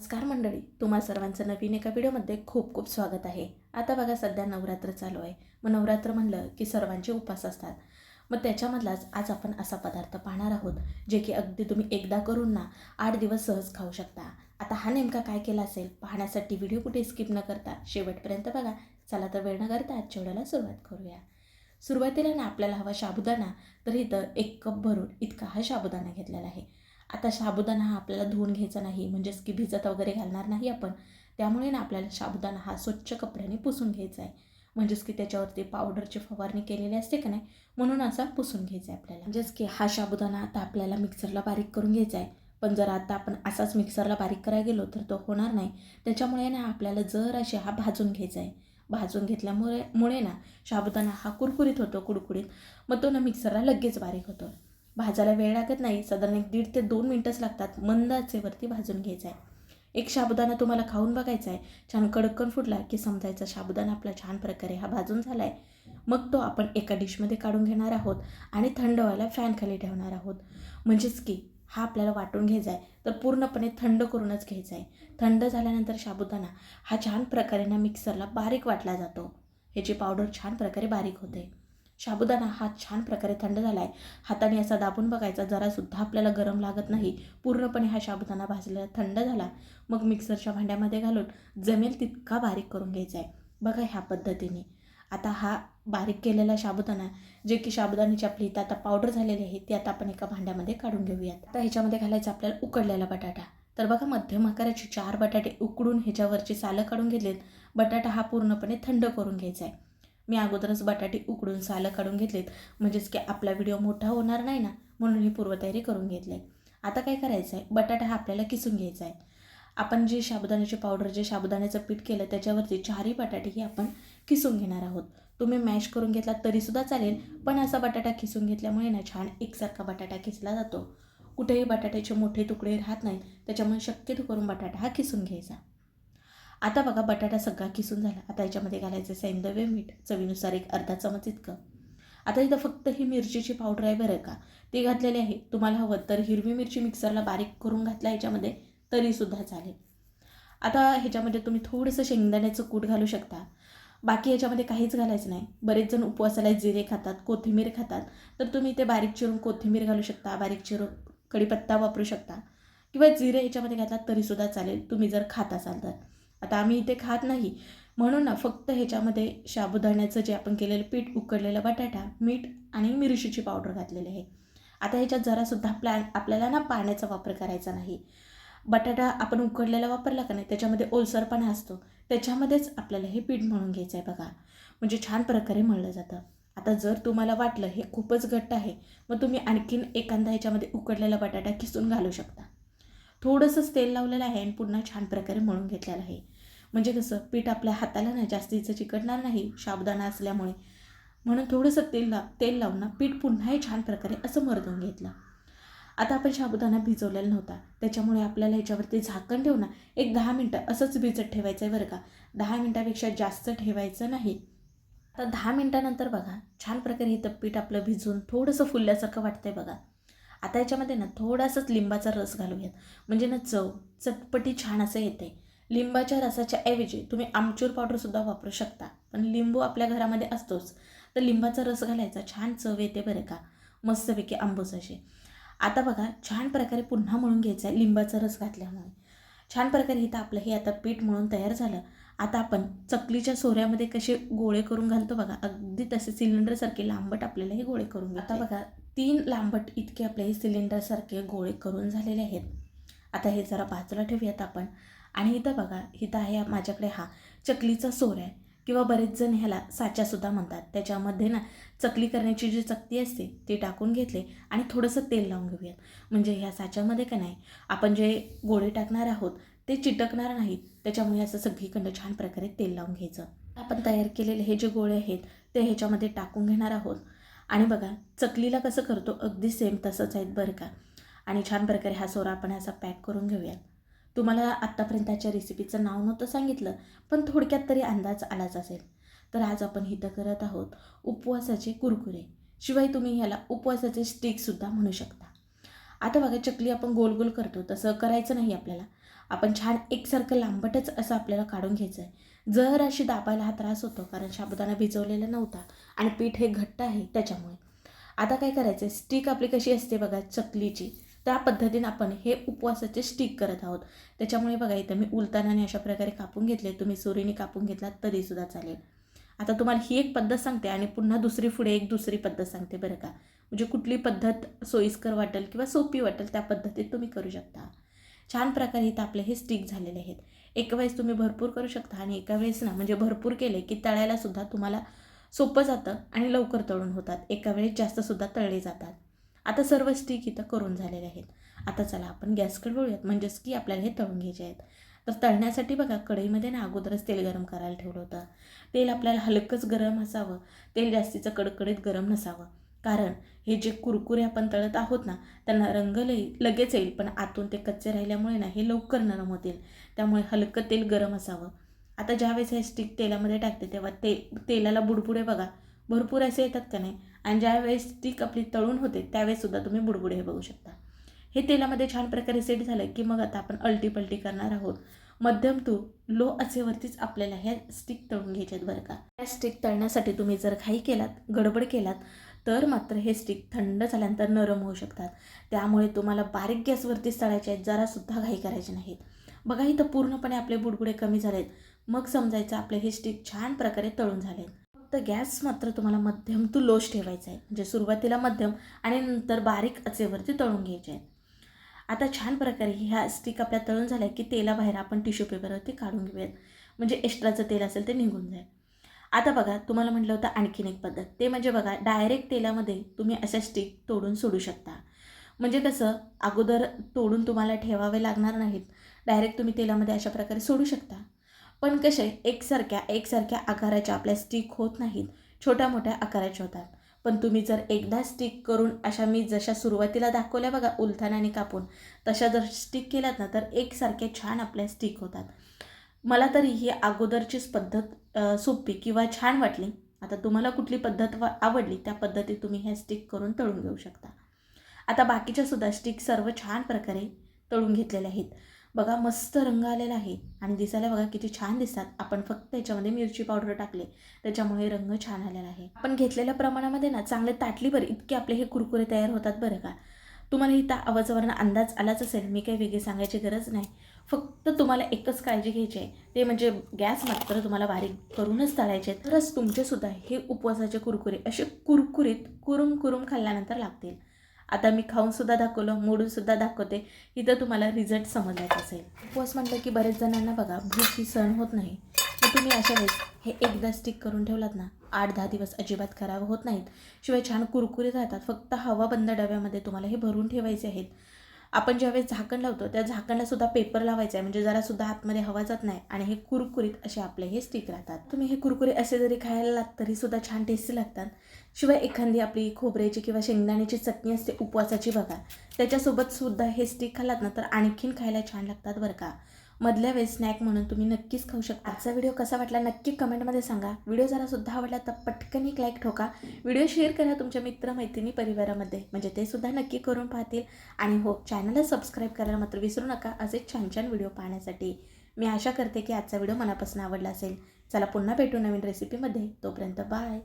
नमस्कार मंडळी तुम्हा सर्वांचं नवीन एका व्हिडिओमध्ये खूप खूप स्वागत आहे. आता बघा सध्या नवरात्र चालू आहे. मग नवरात्र म्हणलं की सर्वांचे उपास असतात. मग त्याच्यामधलाच आज आपण असा पदार्थ पाहणार आहोत जे की अगदी तुम्ही एकदा करून ना आठ दिवस सहज खाऊ शकता. आता हा नेमका काय केला असेल पाहण्यासाठी व्हिडिओ कुठे स्किप न करता शेवटपर्यंत बघा. चला तर वेळ न करता आजच्या वेळेला सुरुवात करूया. सुरुवातीला ना आपल्याला हवा साबुदाणा तर इथं एक कप भरून इतका हा साबुदाणा घेतलेला आहे. आता साबुदाणा हा आपल्याला धुवून घ्यायचा नाही म्हणजेच की भिजत वगैरे घालणार नाही आपण. त्यामुळे ना आपल्याला साबुदाणा हा स्वच्छ कपड्याने पुसून घ्यायचा आहे. म्हणजेच की त्याच्यावरती पावडरची फवारणी केलेली असते का नाही म्हणून असा पुसून घ्यायचा आहे आपल्याला. म्हणजेच की हा साबुदाणा आता आपल्याला मिक्सरला बारीक करून घ्यायचा आहे. पण जर आता आपण असाच मिक्सरला बारीक करायला गेलो तर तो होणार नाही. त्याच्यामुळे ना आपल्याला जर असे हा भाजून घ्यायचा आहे. भाजून घेतल्यामुळे मुळे ना साबुदाणा हा कुरकुरीत होतो कुडकुडीत. मग तो ना मिक्सरला लगेच बारीक होतो. भाजायला वेळ लागत नाही. साधारण एक दीड ते दोन मिनटंच लागतात. मंद आचेवरती भाजून घ्यायचा आहे एक साबुदाणा तुम्हाला खाऊन बघायचा आहे छान कडकन फुटला की समजायचा. साबुदाणा आपला छान प्रकारे हा भाजून झाला आहे मग तो आपण एका डिशमध्ये काढून घेणार आहोत आणि थंड व्हायला फॅनखाली ठेवणार आहोत. म्हणजेच की हा आपल्याला वाटून घ्यायचा आहे तर पूर्णपणे थंड करूनच घ्यायचा आहे थंड झाल्यानंतर साबुदाणा हा छान प्रकारे ना मिक्सरला बारीक वाटला जातो. ह्याची पावडर छान प्रकारे बारीक होते. साबुदाणा हा छान प्रकारे थंड झाला आहे हाताने असा दाबून बघायचा जरासुद्धा आपल्याला गरम लागत नाही. पूर्णपणे हा साबुदाणा भाजलेला थंड झाला. मग मिक्सरच्या भांड्यामध्ये घालून जमेल तितका बारीक करून घ्यायचा आहे बघा ह्या पद्धतीने. आता हा बारीक केलेला साबुदाणा जे की साबुदाण्याची आपली इथं आता पावडर झालेली आहे ती आता आपण एका भांड्यामध्ये काढून घेऊयात. आता ह्याच्यामध्ये घालायचा आपल्याला उकडलेला बटाटा. तर बघा मध्यम आकाराचे चार बटाटे उकडून ह्याच्यावरची सालं काढून घेतलेत. बटाटा हा पूर्णपणे थंड करून घ्यायचा आहे मी अगोदरच बटाटे उकडून सालं काढून घेतलेत. म्हणजेच की आपला व्हिडिओ मोठा होणार नाही ना म्हणून ही पूर्वतयारी करून घेतली आता काय करायचं आहे बटाटा हा आपल्याला किसून घ्यायचा आहे. आपण जे साबुदाण्याची पावडर जे साबुदाण्याचं पीठ केलं त्याच्यावरती चारही बटाटे ही आपण किसून घेणार आहोत. तुम्ही मॅश करून घेतला तरीसुद्धा चालेल पण असा बटाटा किसून घेतल्यामुळे ना छान एकसारखा बटाटा किसला जातो. कुठेही बटाट्याचे मोठे तुकडे राहत नाहीत त्याच्यामुळे शक्यतो करून बटाटा हा किसून घ्यायचा. आता बघा बटाटा सगळा किसून झाला. आता याच्यामध्ये घालायचं सैंदव्य मीठ. चवीनुसार एक अर्धा चमच इतकं. आता इथं फक्त ही मिरचीची पावडर आहे बरं का. ती घातलेली आहे. तुम्हाला हवं तर हिरवी मिरची मिक्सरला बारीक करून घातला याच्यामध्ये तरीसुद्धा चालेल. आता ह्याच्यामध्ये तुम्ही थोडंसं शेंगदाण्याचं कूट घालू शकता. बाकी याच्यामध्ये काहीच घालायचं नाही. बरेच जण उपवासाला जिरे खातात कोथिंबीर खातात. तर तुम्ही ते बारीक चिरून कोथिंबीर घालू शकता बारीक चिरून कढीपत्ता वापरू शकता. किंवा जिरे याच्यामध्ये घातलात तरीसुद्धा चालेल. तुम्ही जर खात असाल तर. आता आम्ही इथे खात नाही. म्हणून ना फक्त ह्याच्यामध्ये साबुदाण्याचं जे आपण केलेलं पीठ उकडलेलं बटाटा मीठ आणि मिरचीची पावडर घातलेली आहे. आता ह्याच्यात जरासुद्धा प्लॅन आपल्याला ना पाण्याचा वापर करायचा नाही. बटाटा आपण उकडलेला वापरला का नाही त्याच्यामध्ये ओलसरपणा असतो. त्याच्यामध्येच आपल्याला हे पीठ म्हणून घ्यायचं आहे बघा. म्हणजे छान प्रकारे मळलं जातं. आता जर तुम्हाला वाटलं हे खूपच घट्ट आहे मग तुम्ही आणखीन एखादा ह्याच्यामध्ये उकडलेला बटाटा किसून घालू शकता. थोडंसंच तेल लावलेलं आहे आणि पुन्हा छान प्रकारे मळून घेतलेलं आहे. म्हणजे कसं पीठ आपल्या हाताला ना जास्तीचं चिकटणार नाही शाबदाणा असल्यामुळे. म्हणून थोडंसं तेल ला तेल लावून ना पीठ पुन्हाही छान प्रकारे असं मरदून घेतलं. आता आपण साबुदाणा भिजवलेला नव्हता. त्याच्यामुळे आपल्याला ह्याच्यावरती झाकण ठेवून एक दहा मिनटं असंच भिजत ठेवायचं आहे बरं का. दहा मिनटापेक्षा जास्त ठेवायचं नाही. आता दहा मिनटानंतर बघा छान प्रकारे हे पीठ आपलं भिजून थोडंसं फुलल्यासारखं वाटतंय बघा. आता याच्यामध्ये ना थोडासाच लिंबाचा रस घालूयात. म्हणजे ना चव चटपटी छान असं येते लिंबाच्या रसाच्या ऐवजी तुम्ही आमचूर पावडरसुद्धा वापरू शकता. पण लिंबू आपल्या घरामध्ये असतोच. तर लिंबाचा रस घालायचा. छान चव येते बरं का. मस्तपैकी आंबूस असे आता बघा छान प्रकारे पुन्हा मळून घ्यायचा आहे लिंबाचा रस घातल्यामुळे. छान प्रकारे इथं आपलं हे आता पीठ मळून तयार झालं. आता आपण चकलीच्या सोऱ्यामध्ये कसे गोळे करून घालतो बघा. अगदी तसे सिलेंडरसारखे लांबट आपल्याला हे गोळे करून आता बघा तीन लांबट इतके आपले हे सिलेंडरसारखे गोळे करून झालेले आहेत. आता हे जरा बाजूला ठेवूयात आपण. आणि इथं बघा इथं आहे माझ्याकडे हा चकलीचा सोर आहे. किंवा बरेच जण ह्याला साच्यासुद्धा म्हणतात. त्याच्यामध्ये ना चकली करण्याची जी चकती असते ती टाकून घेतले आणि थोडंसं तेल लावून घेऊयात. म्हणजे ह्या साच्यामध्ये का नाही आपण जे गोळे टाकणार आहोत ते चिटकणार नाहीत. त्याच्यामुळे असं सगळीकडं छान प्रकारे तेल लावून घ्यायचं. आपण तयार केलेले हे जे गोळे आहेत ते ह्याच्यामध्ये टाकून घेणार आहोत. आणि बघा चकलीला कसं करतो अगदी सेम तसंच आहेत बरं का. आणि छान प्रकारे हा सोरा आपण असा पॅक करून घेऊयात. तुम्हाला आत्तापर्यंतच्या रेसिपीचं नाव नव्हतं सांगितलं पण थोडक्यात तरी अंदाज आलाच असेल. तर आज आपण इथं करत आहोत उपवासाचे कुरकुरे. शिवाय तुम्ही ह्याला उपवासाचे स्टिकसुद्धा म्हणू शकता. आता बघा चकली आपण गोल गोल करतो तसं करायचं नाही आपल्याला. आपण छान एकसारखं लांबटच असं आपल्याला काढून घ्यायचं आहे जर अशी दाबायला हा त्रास होतो कारण साबुदाणा भिजवलेला नव्हता आणि पीठ हे घट्ट आहे त्याच्यामुळे. आता काय करायचं आहे स्टिक आपली कशी असते बघा चकलीची. त्या पद्धतीने आपण हे उपवासाचे स्टिक करत आहोत. त्याच्यामुळे बघा इथं मी उलतानाने अशा प्रकारे कापून घेतले. तुम्ही सुरीने कापून घेतलात तरीसुद्धा चालेल. आता तुम्हाला ही एक पद्धत सांगते आणि पुन्हा दुसरी पुढे एक दुसरी पद्धत सांगते बरं का. म्हणजे कुठली पद्धत सोयीस्कर वाटेल किंवा सोपी वाटेल त्या पद्धतीत तुम्ही करू शकता. छान प्रकारे इथं आपले हे स्टिक झालेले आहेत. एका वेळेस तुम्ही भरपूर करू शकता आणि एका वेळेस ना म्हणजे भरपूर केले की तळायला सुद्धा तुम्हाला सोपं जातं आणि लवकर तळून होतात. एका वेळेस जास्तसुद्धा तळले जातात. आता सर्व स्टिक इथं करून झालेले आहेत. आता चला आपण गॅसकडे वळूयात. म्हणजेच की आपल्याला हे तळून घ्यायचे आहेत. तर तळण्यासाठी बघा कढईमध्ये ना अगोदरच तेल गरम करायला ठेवलं होतं. तेल आपल्याला हलकंच गरम असावं. तेल जास्तीचं कडकडीत गरम नसावं. कारण हे जे कुरकुरे आपण तळत आहोत ना त्यांना रंग लई लगेच येईल. पण आतून ते कच्चे राहिल्यामुळे ना हे लवकर नरम होतील. त्यामुळे हलकं तेल गरम असावं. आता ज्यावेळेस हे स्टिक तेलामध्ये टाकते तेव्हा ते तेलाला बुडबुडे बघा. भरपूर असे येतात का नाही? आणि ज्यावेळेस स्टिक आपली तळून होते त्यावेळेससुद्धा तुम्ही बुडबुडे हे बघू शकता. हे तेलामध्ये छान प्रकारे सेट झालं की मग आता आपण अल्टी पलटी करणार आहोत. मध्यम टू लो असेवरतीच आपल्याला ह्या स्टिक तळून घ्यायचे आहेत बरं का. ह्या स्टिक तळण्यासाठी तुम्ही जर घाई केलात गडबड केलात तर मात्र हे स्टिक थंड झाल्यानंतर नरम होऊ शकतात. त्यामुळे तुम्हाला बारीक गॅसवरतीच तळायचे आहेत जरासुद्धा घाई करायची नाहीत. बघा इथं पूर्णपणे आपले बुडबुडे कमी झालेत. मग समजायचं आपले हे स्टिक छान प्रकारे तळून झालेत. फक्त गॅस मात्र तुम्हाला मध्यम टू लोश ठेवायचा आहे. म्हणजे सुरुवातीला मध्यम आणि नंतर बारीक अचेवरती तळून घ्यायचे आहे आता छान प्रकारे ह्या स्टिक आपल्या तळून झाल्या की तेलाबाहेर आपण टिश्यू पेपरवरती काढून घेऊयात. म्हणजे एक्स्ट्राचं तेल असेल ते निघून जाईल. आता बघा तुम्हाला म्हटलं होतं आणखीन एक पद्धत. ते म्हणजे बघा डायरेक्ट तेलामध्ये तुम्ही अशा स्टिक तोडून सोडू शकता. म्हणजे कसं अगोदर तोडून तुम्हाला ठेवावे लागणार नाहीत. डायरेक्ट तुम्ही तेलामध्ये अशा प्रकारे सोडू शकता. पण कसे एकसारख्या एकसारख्या आकाराच्या आपल्या स्टिक होत नाहीत. छोट्या मोठ्या आकाराच्या होतात. पण तुम्ही जर एकदा स्टिक करून अशा मी जशा सुरुवातीला दाखवल्या बघा उलथानाने कापून तशा जर स्टिक केल्यात ना तर एकसारखे छान आपल्या स्टिक होतात. मला तरी ही अगोदरचीच पद्धत सोपी किंवा छान वाटली. आता तुम्हाला कुठली पद्धत व आवडली त्या पद्धतीत तुम्ही ह्या स्टिक करून तळून घेऊ शकता. आता बाकीच्या सुद्धा स्टिक सर्व छान प्रकारे तळून घेतलेल्या आहेत. बघा मस्त रंग आलेला आहे. आणि दिसायला बघा किती छान दिसतात. आपण फक्त याच्यामध्ये मिरची पावडर टाकले. त्याच्यामुळे रंग छान आलेला आहे. आपण घेतलेल्या प्रमाणामध्ये ना चांगले ताटली बरं. इतके आपले हे कुरकुरे तयार होतात बरं का. तुम्हाला इथं आवाजावरनं अंदाज आलाच असेल. मी काही वेगळी सांगायची गरज नाही. फक्त तुम्हाला एकच काळजी घ्यायची आहे. ते म्हणजे गॅस मात्र तुम्हाला बारीक करूनच तळायचे. तरच तुमचेसुद्धा हे उपवासाचे कुरकुरे असे कुरकुरीत कुरुम कुरुम खाल्ल्यानंतर लागतील. आता मी खाऊनसुद्धा दाखवलं मोडूनसुद्धा दाखवते. इथं तुम्हाला रिझल्ट समजलाच असेल. उपवास म्हटलं की बरेच जणांना बघा भूक ही सहन होत नाही. तर तुम्ही अशा वेळेस हे एकदा स्टिक करून ठेवलात ना आठ दहा दिवस अजिबात खराब होत नाहीत. शिवाय छान कुरकुरीत राहतात. फक्त हवा बंद डब्यामध्ये तुम्हाला हे भरून ठेवायचे आहेत. आपण ज्यावेळेस झाकण लावतो त्या झाकणला सुद्धा पेपर लावायचा आहे. म्हणजे जरासुद्धा आतमध्ये हवा जात नाही आणि हे कुरकुरीत असे आपले हे स्टिक राहतात. तुम्ही हे कुरकुरे असे जरी खायला लागत तरी सुद्धा छान टेस्टी लागतात. शिवाय एखादी आपली खोबऱ्याची किंवा शेंगदाण्याची चटणी असते उपवासाची बघा. त्याच्यासोबत सुद्धा हे स्टिक खाल्लात ना तर आणखीन खायला छान लागतात बरं का. मधल्या वेळेस स्नॅक म्हणून तुम्ही नक्कीच खाऊ शकता. आजचा व्हिडिओ कसा वाटला नक्की कमेंटमध्ये सांगा. व्हिडिओ जरा सुद्धा आवडला तर पटकन एक लाईक ठोका. व्हिडिओ शेअर करा तुमच्या मित्रमैत्रिणी परिवारामध्ये. म्हणजे ते सुद्धा नक्की करून पाहतील. आणि हो चॅनलला सबस्क्राईब करायला मात्र विसरू नका. असे छान छान व्हिडिओ पाहण्यासाठी मी आशा करते की आजचा व्हिडिओ मनापासून आवडला असेल. चला पुन्हा भेटू नवीन रेसिपीमध्ये तोपर्यंत बाय